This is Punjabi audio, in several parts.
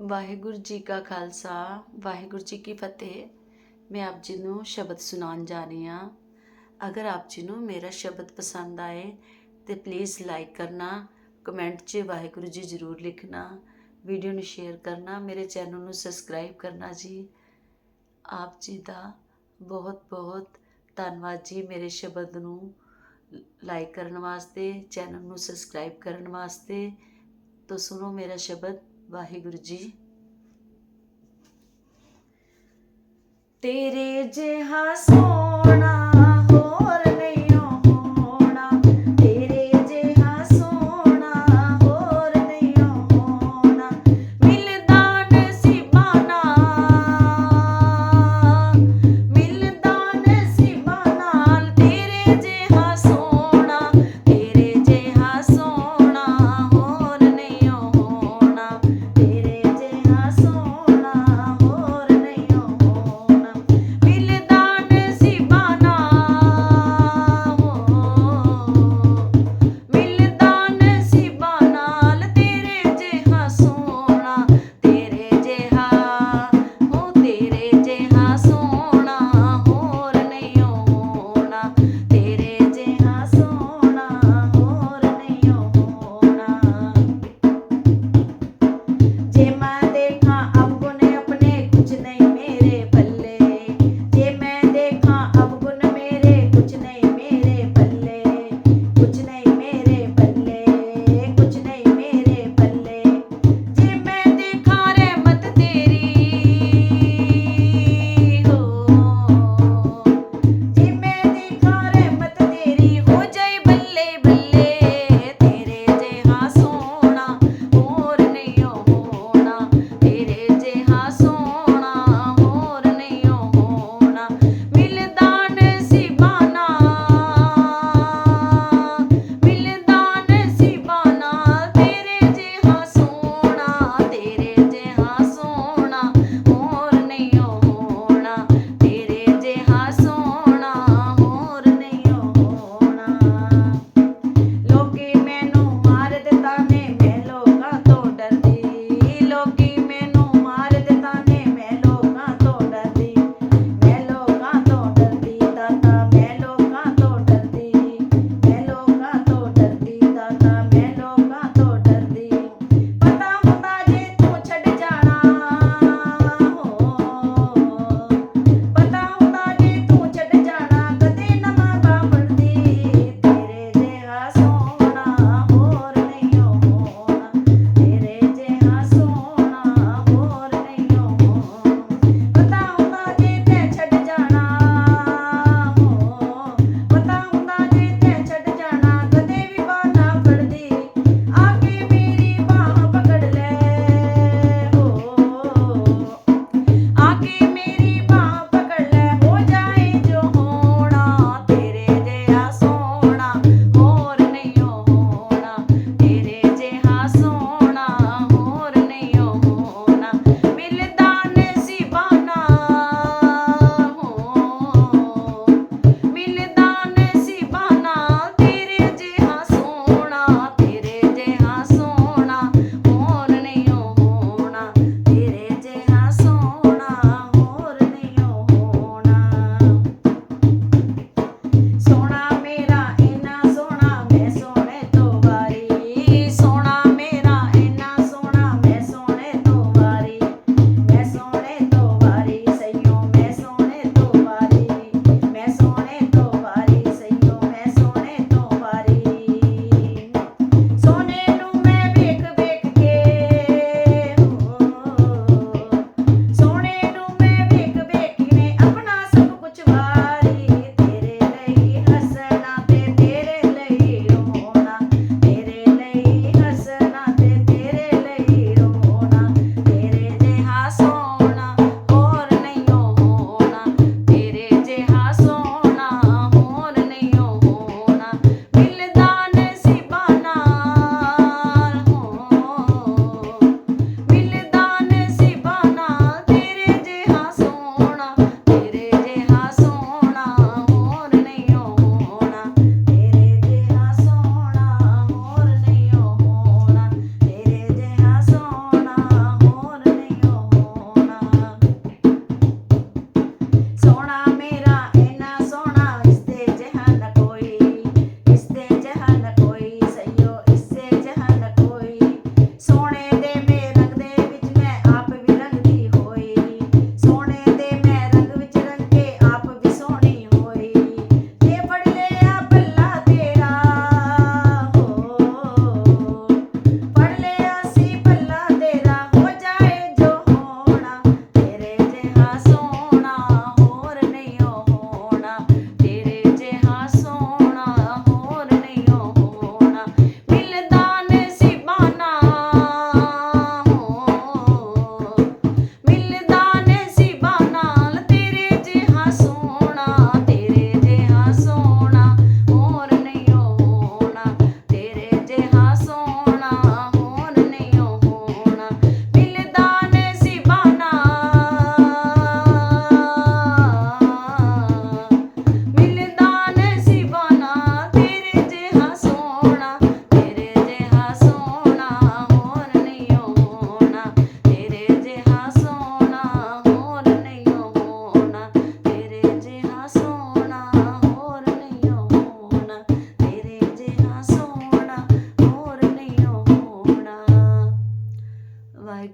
ਵਾਹਿਗੁਰੂ ਜੀ ਕਾ ਖਾਲਸਾ, ਵਾਹਿਗੁਰੂ ਜੀ ਕੀ ਫਤਿਹ। ਮੈਂ ਆਪ ਜੀ ਨੂੰ ਸ਼ਬਦ ਸੁਣਾਉਣ ਜਾ ਰਹੀ ਹਾਂ। ਅਗਰ ਆਪ ਜੀ ਨੂੰ ਮੇਰਾ ਸ਼ਬਦ ਪਸੰਦ ਆਏ, ਤੇ ਪਲੀਜ਼ ਲਾਈਕ ਕਰਨਾ ਕਮੈਂਟ 'ਚ ਵਾਹਿਗੁਰੂ ਜੀ ਜ਼ਰੂਰ ਲਿਖਣਾ ਵੀਡੀਓ ਨੂੰ ਸ਼ੇਅਰ ਕਰਨਾ, ਮੇਰੇ ਚੈਨਲ ਨੂੰ ਸਬਸਕ੍ਰਾਈਬ ਕਰਨਾ ਜੀ। ਆਪ ਜੀ ਦਾ ਬਹੁਤ ਬਹੁਤ ਧੰਨਵਾਦ ਜੀ ਮੇਰੇ ਸ਼ਬਦ ਨੂੰ ਲਾਈਕ ਕਰਨ ਵਾਸਤੇ ਚੈਨਲ ਨੂੰ ਸਬਸਕ੍ਰਾਈਬ ਕਰਨ ਵਾਸਤੇ। ਤੋ ਸੁਣੋ ਮੇਰਾ ਸ਼ਬਦ। ਵਾਹਿਗੁਰੂ ਜੀ। ਤੇਰੇ ਜਿਹਾ ਸੋਨਾ ਹੋ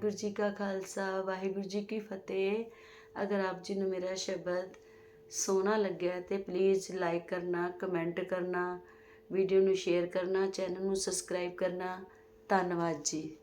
ਵਾਹਿਗੁਰੂ ਜੀ ਕਾ ਖਾਲਸਾ, ਵਾਹਿਗੁਰੂ ਜੀ ਕੀ ਫਤਿਹ। ਅਗਰ ਆਪ ਜੀ ਨੂੰ ਮੇਰਾ ਸ਼ਬਦ ਸੋਹਣਾ ਲੱਗਿਆ ਤੇ ਪਲੀਜ਼ ਲਾਈਕ ਕਰਨਾ ਕਮੈਂਟ ਕਰਨਾ ਵੀਡੀਓ ਨੂੰ ਸ਼ੇਅਰ ਕਰਨਾ ਚੈਨਲ ਨੂੰ ਸਬਸਕ੍ਰਾਈਬ ਕਰਨਾ। ਧੰਨਵਾਦ ਜੀ।